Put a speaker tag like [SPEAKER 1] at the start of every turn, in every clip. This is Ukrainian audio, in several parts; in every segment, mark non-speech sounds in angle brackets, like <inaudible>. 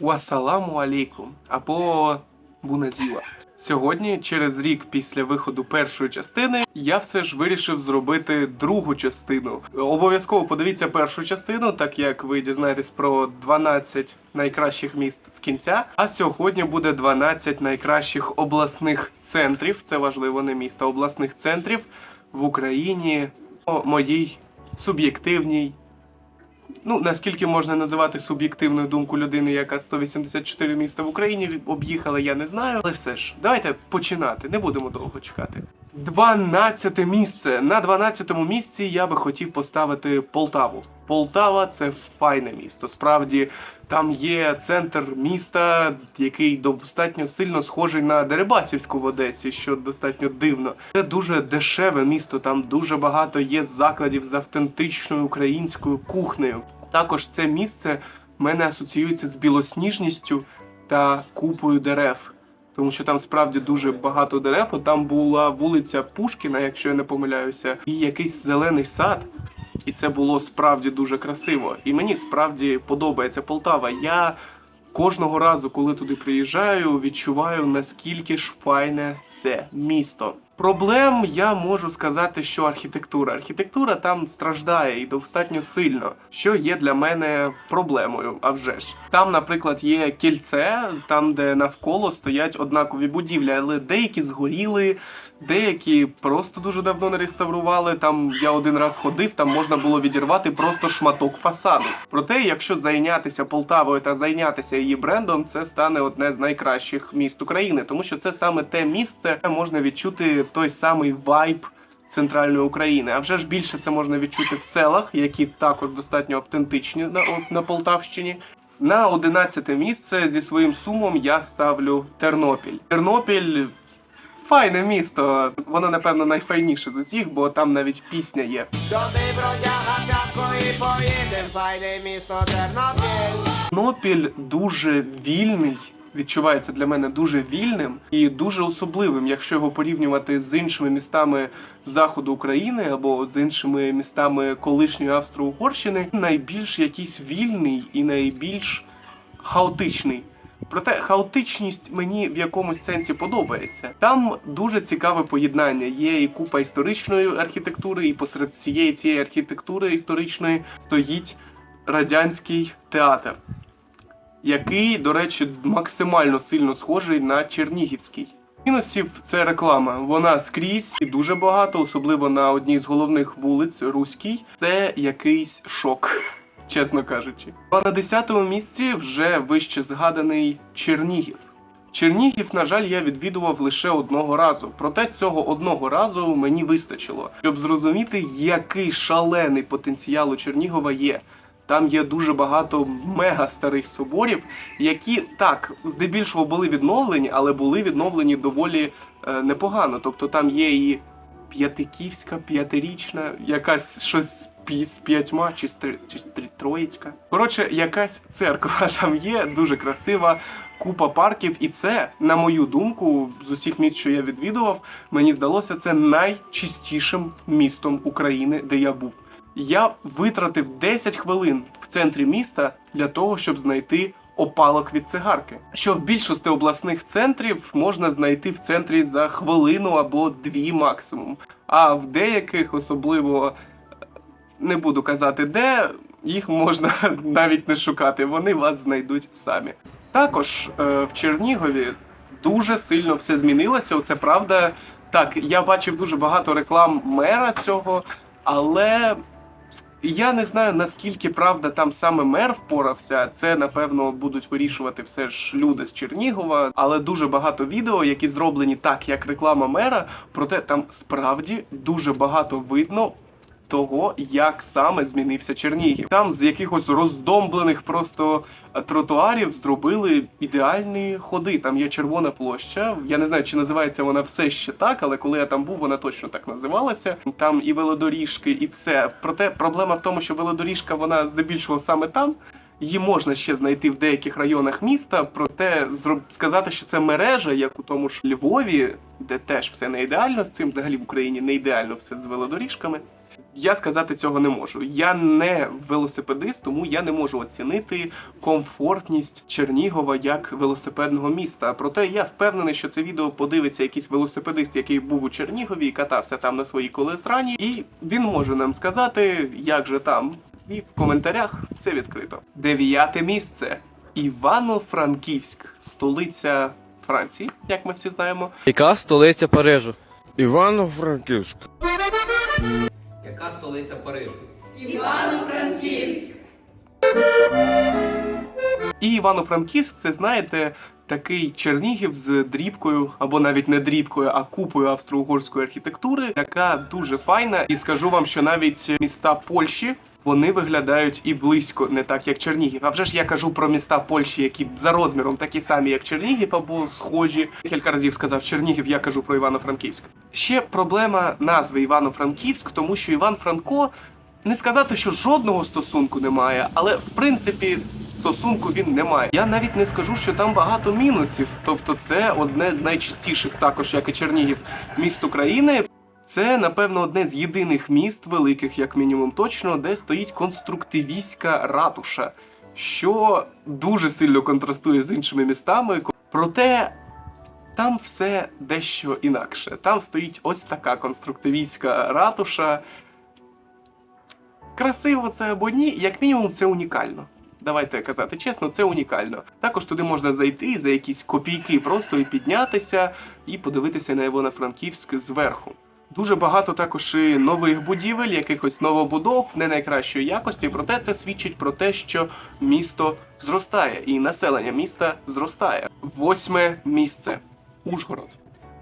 [SPEAKER 1] Уасаламу алейкум або Буназіла. Сьогодні, через рік після виходу першої частини, я все ж вирішив зробити другу частину. Обов'язково подивіться першу частину, так як ви дізнаєтесь про 12 найкращих міст з кінця. А сьогодні буде 12 найкращих обласних центрів. Це важливо, не міста, обласних центрів в Україні. По моїй суб'єктивній Ну, наскільки можна називати суб'єктивною думку людини, яка 184 міста в Україні об'їхала, я не знаю. Але все ж, давайте починати, не будемо довго чекати. 12 місце. На 12 місці я би хотів поставити Полтаву. Полтава це файне місто. Справді там є центр міста, який достатньо сильно схожий на Дерибасівську в Одесі, що достатньо дивно. Це дуже дешеве місто. Там дуже багато є закладів з автентичною українською кухнею. Також це місце мене асоціюється з білосніжністю та купою дерев. Тому що там справді дуже багато дерев. От Там була вулиця Пушкіна, якщо я не помиляюся, і якийсь зелений сад. І це було справді дуже красиво. І мені справді подобається Полтава. Я кожного разу, коли туди приїжджаю, відчуваю наскільки ж файне це місто. Проблем я можу сказати, що архітектура. Архітектура там страждає і достатньо сильно, що є для мене проблемою. А вже ж там, наприклад, є кільце, там де навколо стоять однакові будівлі, але деякі згоріли, деякі просто дуже давно не реставрували. Там я один раз ходив, там можна було відірвати просто шматок фасаду. Проте, якщо зайнятися Полтавою та зайнятися її брендом, це стане одне з найкращих міст України, тому що це саме те місце, де можна відчути той самий вайб. Центральної України, а вже ж більше це можна відчути в селах, які також достатньо автентичні на, от, на Полтавщині. На 11 місце зі своїм сумом я ставлю Тернопіль. Тернопіль файне місто. Воно, напевно, найфайніше з усіх, бо там навіть пісня є.
[SPEAKER 2] Доби бродяга і поїдем, файне місто Тернопіль.
[SPEAKER 1] Тернопіль дуже вільний. Відчувається для мене дуже вільним і дуже особливим, якщо його порівнювати з іншими містами заходу України або з іншими містами колишньої Австро-Угорщини. Найбільш якийсь вільний і найбільш хаотичний. Проте хаотичність мені в якомусь сенсі подобається. Там дуже цікаве поєднання. Є і купа історичної архітектури, і посеред цієї цієї архітектури історичної стоїть радянський театр який, до речі, максимально сильно схожий на Чернігівський. Мінусів це реклама. Вона скрізь і дуже багато, особливо на одній з головних вулиць Руській. Це якийсь шок, <laughs> чесно кажучи. А на 10-му місці вже вище згаданий Чернігів. Чернігів, на жаль, я відвідував лише одного разу. Проте цього одного разу мені вистачило, щоб зрозуміти, який шалений потенціал у Чернігова є. Там є дуже багато мега старих соборів, які так здебільшого були відновлені, але були відновлені доволі е, непогано. Тобто там є і п'ятиківська, п'ятирічна, якась щось з п'ятьма чи з три- чи з троїцька. Коротше, якась церква <laughs> там є, дуже красива. Купа парків, і це, на мою думку, з усіх міст, що я відвідував, мені здалося це найчистішим містом України, де я був. Я витратив 10 хвилин в центрі міста для того, щоб знайти опалок від цигарки. Що в більшості обласних центрів можна знайти в центрі за хвилину або дві максимум. А в деяких, особливо е, не буду казати де, їх можна <laughs> навіть не шукати, вони вас знайдуть самі. Також е, в Чернігові дуже сильно все змінилося. Це правда. Так, я бачив дуже багато реклам мера цього, але я не знаю наскільки правда там саме мер впорався. Це напевно будуть вирішувати все ж люди з Чернігова, але дуже багато відео, які зроблені так, як реклама мера. Проте там справді дуже багато видно. Того, як саме змінився Чернігів. Там з якихось роздомблених просто е, тротуарів зробили ідеальні ходи. Там є червона площа. Я не знаю, чи називається вона все ще так, але коли я там був, вона точно так називалася. Там і велодоріжки, і все. Проте проблема в тому, що велодоріжка вона здебільшого саме там. Її можна ще знайти в деяких районах міста, проте сказати, що це мережа, як у тому ж Львові, де теж все не ідеально з цим, взагалі в Україні не ідеально все з велодоріжками. Я сказати цього не можу. Я не велосипедист, тому я не можу оцінити комфортність Чернігова як велосипедного міста. Проте я впевнений, що це відео подивиться якийсь велосипедист, який був у Чернігові і катався там на своїй колесрані, і він може нам сказати, як же там. І в коментарях все відкрито. Дев'яте місце. Івано-Франківськ, столиця Франції, як ми всі знаємо.
[SPEAKER 3] Яка столиця Парижу?
[SPEAKER 4] Івано-Франківськ.
[SPEAKER 5] Яка столиця Парижу? Івано-Франківськ.
[SPEAKER 1] І Івано-Франківськ, це знаєте, такий Чернігів з дрібкою, або навіть не дрібкою, а купою австро-угорської архітектури, яка дуже файна. І скажу вам, що навіть міста Польщі. Вони виглядають і близько не так, як Чернігів. А вже ж я кажу про міста Польщі, які за розміром такі самі, як Чернігів, або схожі. Кілька разів сказав Чернігів, я кажу про Івано-Франківськ. Ще проблема назви Івано-Франківськ, тому що Іван Франко не сказати, що жодного стосунку немає, але в принципі стосунку він не має. Я навіть не скажу, що там багато мінусів. Тобто, це одне з найчастіших, також як і Чернігів, міст України. Це, напевно, одне з єдиних міст, великих, як мінімум, точно, де стоїть конструктивістська ратуша, що дуже сильно контрастує з іншими містами. Проте там все дещо інакше. Там стоїть ось така конструктивістська ратуша. Красиво це або ні, як мінімум, це унікально. Давайте казати чесно, це унікально. Також туди можна зайти за якісь копійки просто і піднятися, і подивитися на Івано-Франківськ зверху. Дуже багато також і нових будівель, якихось новобудов не найкращої якості. Проте це свідчить про те, що місто зростає, і населення міста зростає. Восьме місце Ужгород.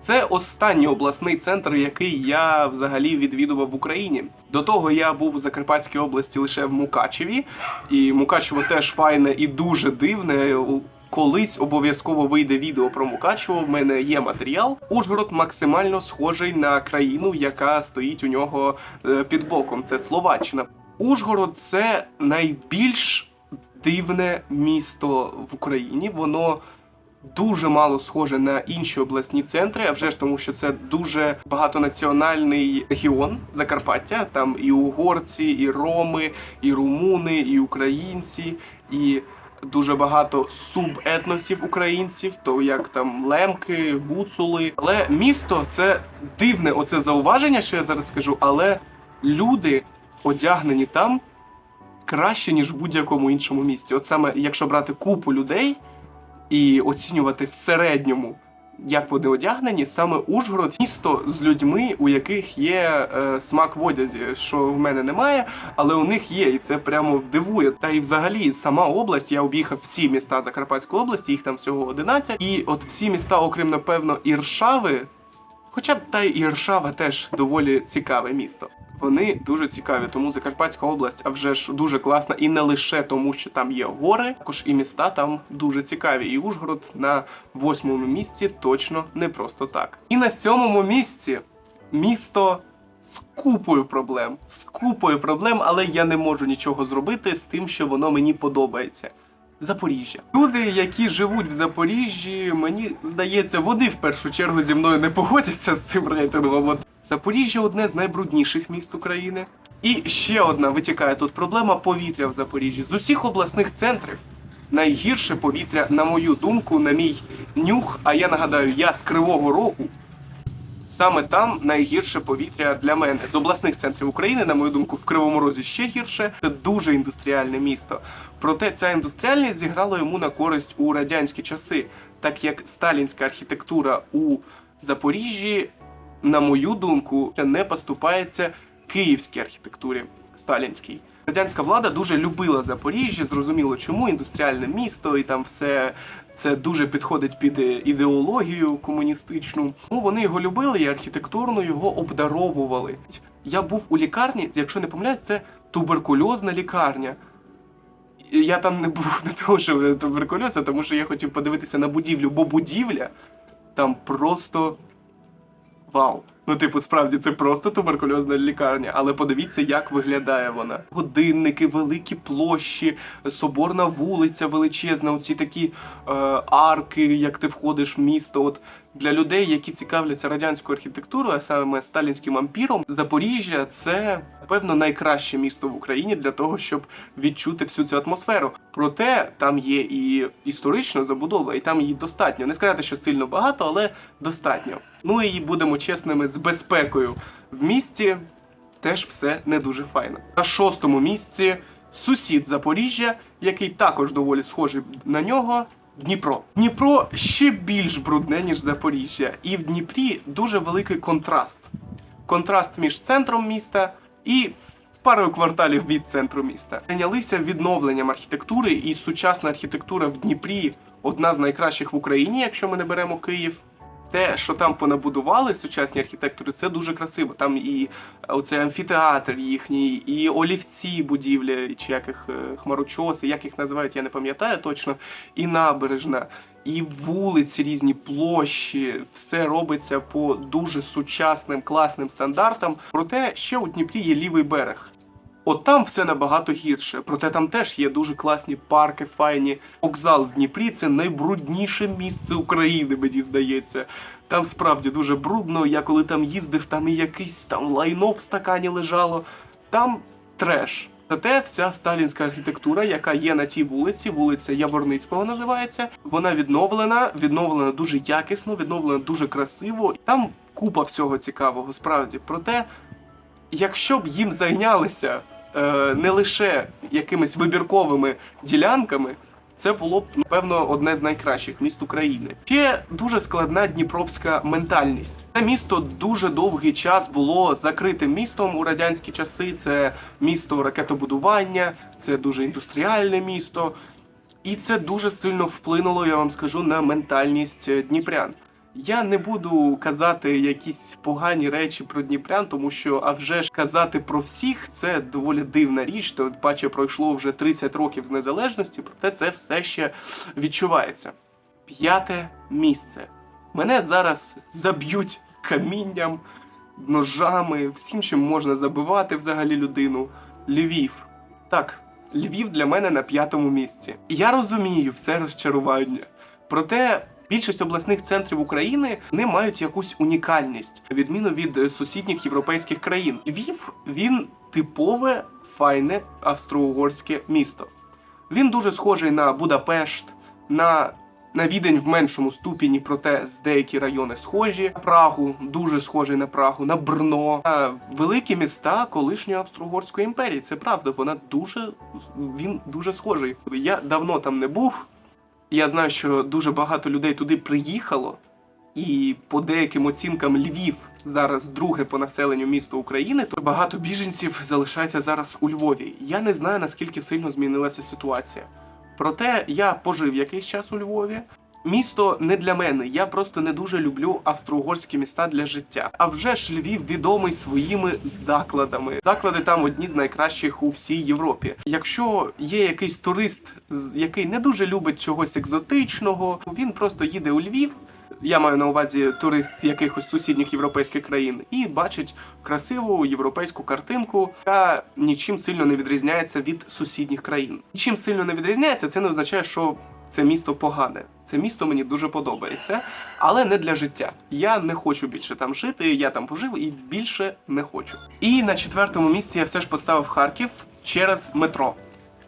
[SPEAKER 1] Це останній обласний центр, який я взагалі відвідував в Україні. До того я був у Закарпатській області лише в Мукачеві, і Мукачево теж файне і дуже дивне. Колись обов'язково вийде відео про Мукачево. В мене є матеріал. Ужгород максимально схожий на країну, яка стоїть у нього е, під боком. Це Словаччина. Ужгород це найбільш дивне місто в Україні. Воно дуже мало схоже на інші обласні центри, а вже ж тому, що це дуже багатонаціональний регіон Закарпаття. Там і угорці, і роми, і румуни, і українці, і дуже багато субетносів українців, то як там лемки, гуцули. Але місто це дивне оце зауваження, що я зараз скажу, але люди одягнені там краще, ніж в будь-якому іншому місці. От саме якщо брати купу людей і оцінювати в середньому, як вони одягнені, саме Ужгород місто з людьми, у яких є е, смак в одязі, що в мене немає, але у них є, і це прямо дивує. Та і взагалі сама область, я об'їхав всі міста Закарпатської області, їх там всього 11. І от всі міста, окрім напевно, Іршави, Хоча та й Іршава теж доволі цікаве місто. Вони дуже цікаві, тому Закарпатська область, а вже ж дуже класна, і не лише тому, що там є гори, також і міста там дуже цікаві. І Ужгород на восьмому місці точно не просто так. І на сьомому місці місто з купою проблем, з купою проблем, але я не можу нічого зробити з тим, що воно мені подобається. Запоріжжя. Люди, які живуть в Запоріжжі, мені здається, вони в першу чергу зі мною не погодяться з цим рейтингом. Запоріжжя одне з найбрудніших міст України. І ще одна витікає тут проблема повітря в Запоріжжі. З усіх обласних центрів найгірше повітря, на мою думку, на мій нюх. А я нагадаю, я з Кривого Рогу. Саме там найгірше повітря для мене з обласних центрів України, на мою думку, в Кривому Розі ще гірше. Це дуже індустріальне місто. Проте ця індустріальність зіграла йому на користь у радянські часи, так як сталінська архітектура у Запоріжжі, на мою думку, не поступається київській архітектурі сталінській. Радянська влада дуже любила Запоріжжя, зрозуміло чому індустріальне місто і там все це дуже підходить під ідеологію комуністичну. Ну вони його любили і архітектурно його обдаровували. Я був у лікарні, якщо не помиляюсь, це туберкульозна лікарня. Я там не був <laughs> не тому, що туберкульоз, а тому що я хотів подивитися на будівлю, бо будівля там просто вау. Ну, типу, справді це просто туберкульозна лікарня, але подивіться, як виглядає вона. Годинники, великі площі, соборна вулиця величезна, оці такі е, арки, як ти входиш в місто. От Для людей, які цікавляться радянською архітектурою, а саме сталінським ампіром, Запоріжжя це напевно найкраще місто в Україні для того, щоб відчути всю цю атмосферу. Проте там є і історична забудова, і там її достатньо. Не сказати, що сильно багато, але достатньо. Ну і будемо чесними з безпекою в місті. Теж все не дуже файно. На шостому місці сусід Запоріжжя, який також доволі схожий на нього. Дніпро. Дніпро ще більш брудне, ніж Запоріжжя, і в Дніпрі дуже великий контраст. Контраст між центром міста і парою кварталів від центру міста. Зайнялися відновленням архітектури, і сучасна архітектура в Дніпрі одна з найкращих в Україні, якщо ми не беремо Київ. Те, що там понабудували сучасні архітектори, це дуже красиво. Там і оцей амфітеатр їхній, і олівці будівлі, чи яких е, хмарочоси, як їх називають, я не пам'ятаю точно, і набережна, і вулиці різні, площі, все робиться по дуже сучасним, класним стандартам. Проте ще у Дніпрі є лівий берег. От там все набагато гірше, проте там теж є дуже класні парки, файні. Вокзал в Дніпрі це найбрудніше місце України, мені здається. Там справді дуже брудно. Я коли там їздив, там і якийсь там лайно в стакані лежало. Там треш. Зате вся сталінська архітектура, яка є на тій вулиці, вулиця Яворницького називається, вона відновлена, відновлена дуже якісно, відновлена дуже красиво. Там купа всього цікавого, справді. Проте, якщо б їм зайнялися не лише якимись вибірковими ділянками, це було б напевно одне з найкращих міст України. Ще дуже складна дніпровська ментальність. Це місто дуже довгий час було закритим містом у радянські часи. Це місто ракетобудування, це дуже індустріальне місто. І це дуже сильно вплинуло, я вам скажу, на ментальність е, дніпрян. Я не буду казати якісь погані речі про дніпрян, тому що а вже ж казати про всіх це доволі дивна річ. То паче пройшло вже 30 років з незалежності, проте це все ще відчувається. П'яте місце. Мене зараз заб'ють камінням, ножами, всім, чим можна забивати взагалі людину. Львів. Так, Львів для мене на п'ятому місці. Я розумію все розчарування. Проте більшість обласних центрів України не мають якусь унікальність, відміну від е, сусідніх європейських країн. Львів він типове файне австро-угорське місто. Він дуже схожий на Будапешт, на, на Відень в меншому ступені, проте з деякі райони схожі. На Прагу дуже схожий на Прагу, на Брно, на великі міста колишньої Австро-Угорської імперії. Це правда, вона дуже він дуже схожий. Я давно там не був. Я знаю, що дуже багато людей туди приїхало, і по деяким оцінкам Львів зараз друге по населенню місто України, то багато біженців залишається зараз у Львові. Я не знаю наскільки сильно змінилася ситуація. Проте я пожив якийсь час у Львові. Місто не для мене. Я просто не дуже люблю австро-угорські міста для життя. А вже ж Львів відомий своїми закладами. Заклади там одні з найкращих у всій Європі. Якщо є якийсь турист, який не дуже любить чогось екзотичного, він просто їде у Львів. Я маю на увазі турист з якихось сусідніх європейських країн і бачить красиву європейську картинку, яка нічим сильно не відрізняється від сусідніх країн. Нічим сильно не відрізняється, це не означає, що це місто погане. Це місто мені дуже подобається, але не для життя. Я не хочу більше там жити. Я там пожив і більше не хочу. І на четвертому місці я все ж поставив Харків через метро.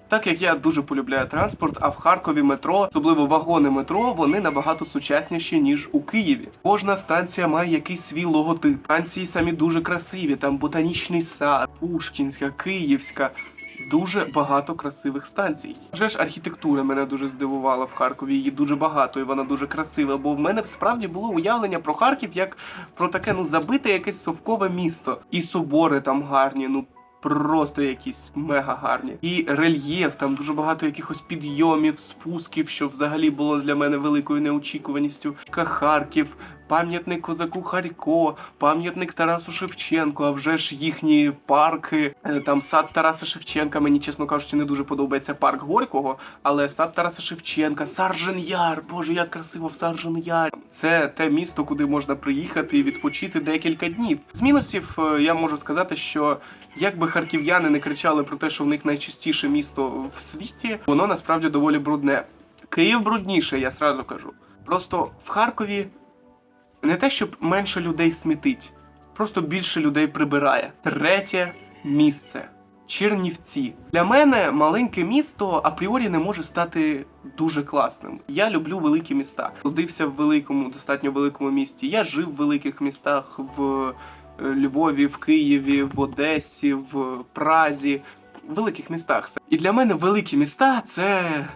[SPEAKER 1] Так як я дуже полюбляю транспорт, а в Харкові метро, особливо вагони метро, вони набагато сучасніші ніж у Києві. Кожна станція має якийсь свій логотип. Станції самі дуже красиві. Там ботанічний сад, Пушкінська, Київська. Дуже багато красивих станцій. Вже ж архітектура мене дуже здивувала в Харкові. Її дуже багато, і вона дуже красива. Бо в мене справді було уявлення про Харків як про таке ну забите якесь совкове місто. І собори там гарні. Ну просто якісь мега гарні. І рельєф, там дуже багато якихось підйомів, спусків, що взагалі було для мене великою неочікуваністю. Харків, пам'ятник козаку Харько, пам'ятник Тарасу Шевченку, а вже ж їхні парки. Е, Там сад Тараса Шевченка. Мені, чесно кажучи, не дуже подобається парк Горького, але сад Тараса Шевченка, Саржен Яр. Боже, як красиво в Саржен Яр. Це те місто, куди можна приїхати і відпочити декілька днів. З мінусів е, я можу сказати, що якби харків'яни не кричали про те, що в них найчистіше місто в світі, воно насправді доволі брудне. Київ брудніше, я сразу кажу. Просто в Харкові Не те, щоб менше людей смітить, просто більше людей прибирає. Третє місце. Чернівці. Для мене маленьке місто апріорі не може стати дуже класним. Я люблю великі міста. Родився в великому, достатньо великому місті. Я жив в великих містах в е, Львові, в Києві, в Одесі, в Празі, в великих містах. І для мене великі міста це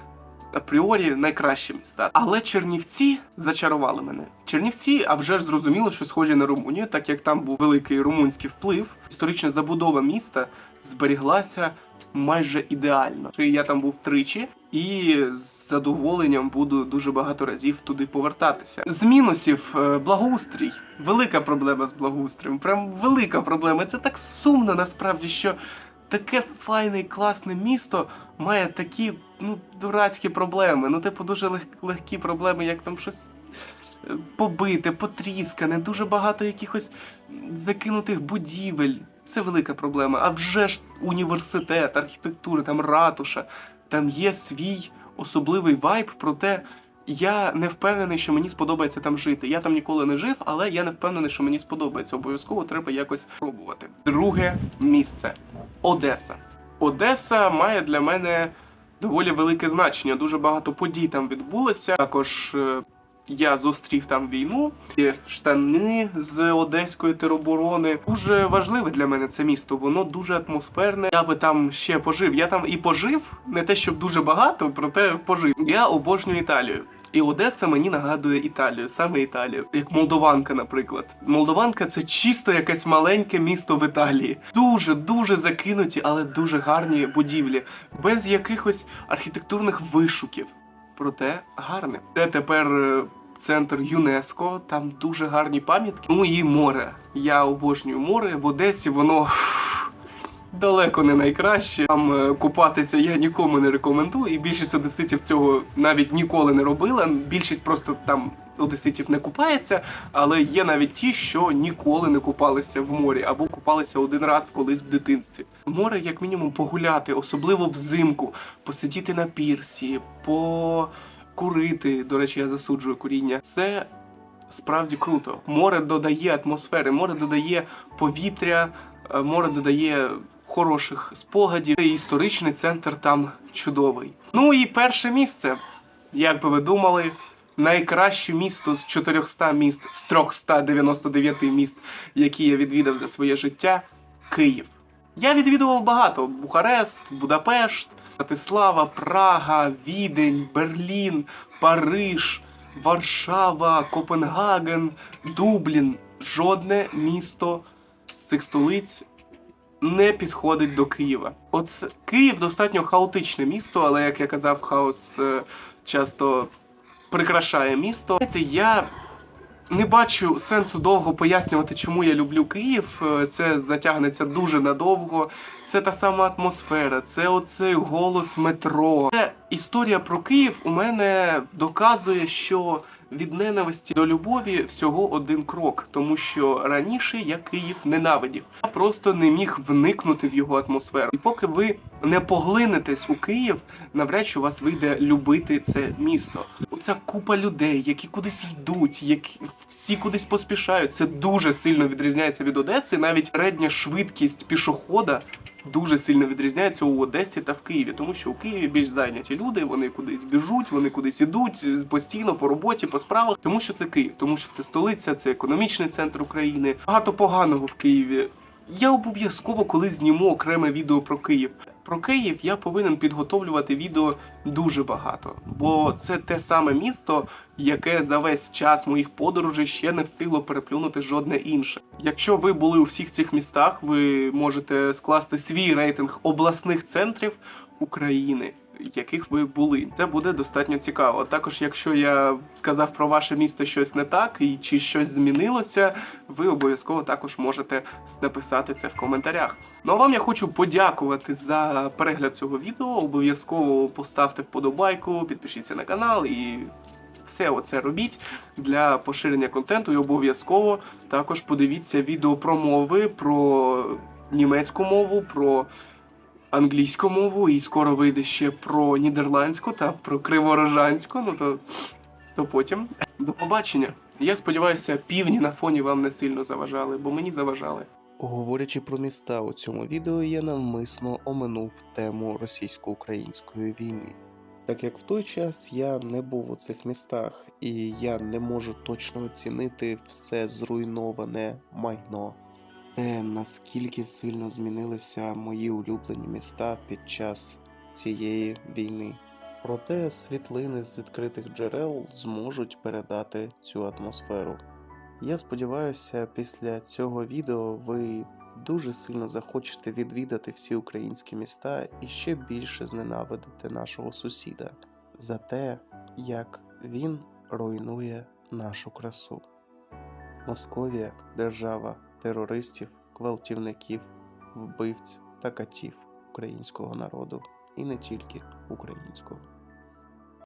[SPEAKER 1] апріорі найкращі міста. Але Чернівці зачарували мене. Чернівці, а вже ж зрозуміло, що схожі на Румунію, так як там був великий румунський вплив. Історична забудова міста зберіглася майже ідеально. Я там був тричі. І з задоволенням буду дуже багато разів туди повертатися. З мінусів е, благоустрій. Велика проблема з благоустроєм. Прям велика проблема. Це так сумно насправді, що таке файне і класне місто має такі ну дурацькі проблеми. Ну, типу, дуже лег- легкі проблеми, як там щось е, побите, потріскане, дуже багато якихось закинутих будівель. Це велика проблема. А вже ж університет, архітектура, там ратуша, там є свій особливий вайб, проте я не впевнений, що мені сподобається там жити. Я там ніколи не жив, але я не впевнений, що мені сподобається. Обов'язково треба якось пробувати. Друге місце Одеса. Одеса має для мене доволі велике значення. Дуже багато подій там відбулося. Також е, я зустрів там війну, і штани з одеської тероборони. Дуже важливе для мене це місто. Воно дуже атмосферне. Я би там ще пожив. Я там і пожив, не те, щоб дуже багато, проте пожив. Я обожнюю Італію. І Одеса мені нагадує Італію, саме Італію, як Молдованка, наприклад. Молдованка це чисто якесь маленьке місто в Італії. Дуже дуже закинуті, але дуже гарні будівлі, без якихось архітектурних вишуків. Проте гарне. Це тепер е, центр ЮНЕСКО, там дуже гарні пам'ятки. Ну і море. Я обожнюю море. В Одесі воно. Далеко не найкраще. Там е, купатися я нікому не рекомендую, і більшість одеситів цього навіть ніколи не робила. Більшість просто там одеситів не купається, але є навіть ті, що ніколи не купалися в морі або купалися один раз колись в дитинстві. Море, як мінімум, погуляти, особливо взимку, посидіти на пірсі, покурити. До речі, я засуджую куріння. Це справді круто. Море додає атмосфери, море додає повітря, е, море додає хороших спогадів. І історичний центр там чудовий. Ну і перше місце, як би ви думали, найкраще місто з 400 міст, з 399 міст, які я відвідав за своє життя Київ. Я відвідував багато: Бухарест, Будапешт, Братислава, Прага, Відень, Берлін, Париж, Варшава, Копенгаген, Дублін. Жодне місто з цих столиць не підходить до Києва. От Київ достатньо хаотичне місто, але як я казав, хаос е, часто прикрашає місто. Знаєте, я не бачу сенсу довго пояснювати, чому я люблю Київ. Е, Це затягнеться дуже надовго. Це та сама атмосфера, це оцей голос метро. Це історія про Київ у мене доказує, що від ненависті до любові всього один крок, тому що раніше я Київ ненавидів. Я просто не міг вникнути в його атмосферу. І поки ви не поглинетесь у Київ, навряд чи у вас вийде любити це місто. Оця купа людей, які кудись йдуть, які всі кудись поспішають. Це дуже сильно відрізняється від Одеси. Навіть середня швидкість пішохода дуже сильно відрізняється у Одесі та в Києві, тому що у Києві більш зайняті люди, вони кудись біжуть, вони кудись ідуть постійно по роботі, по справах, тому що це Київ, тому що це столиця, це економічний центр України. Багато поганого в Києві. Я обов'язково колись зніму окреме відео про Київ. Про Київ я повинен підготовлювати відео дуже багато, бо це те саме місто, яке за весь час моїх подорожей ще не встигло переплюнути жодне інше. Якщо ви були у всіх цих містах, ви можете скласти свій рейтинг обласних центрів України. Яких ви були, це буде достатньо цікаво. Також, якщо я сказав про ваше місто щось не так і чи щось змінилося, ви обов'язково також можете написати це в коментарях. Ну а вам я хочу подякувати за перегляд цього відео. Обов'язково поставте вподобайку, підпишіться на канал і все оце робіть для поширення контенту. І обов'язково також подивіться відео про мови, про німецьку мову, про англійську мову, і скоро вийде ще про нідерландську та про криворожанську. Ну то, то потім. До побачення.
[SPEAKER 6] Я сподіваюся, півні на фоні вам не сильно заважали, бо мені заважали.
[SPEAKER 1] Говорячи про міста у цьому відео, я навмисно оминув тему російсько-української війни. Так як в той час я не був у цих містах, і я не можу точно оцінити все зруйноване майно, те наскільки сильно змінилися мої улюблені міста під час цієї війни. Проте світлини з відкритих джерел зможуть передати цю атмосферу. Я сподіваюся, після цього відео ви дуже сильно захочете відвідати всі українські міста і ще більше зненавидите нашого сусіда за те, як він руйнує нашу красу. Московія держава терористів, гвалтівників, вбивць та катів українського народу, і не тільки українського.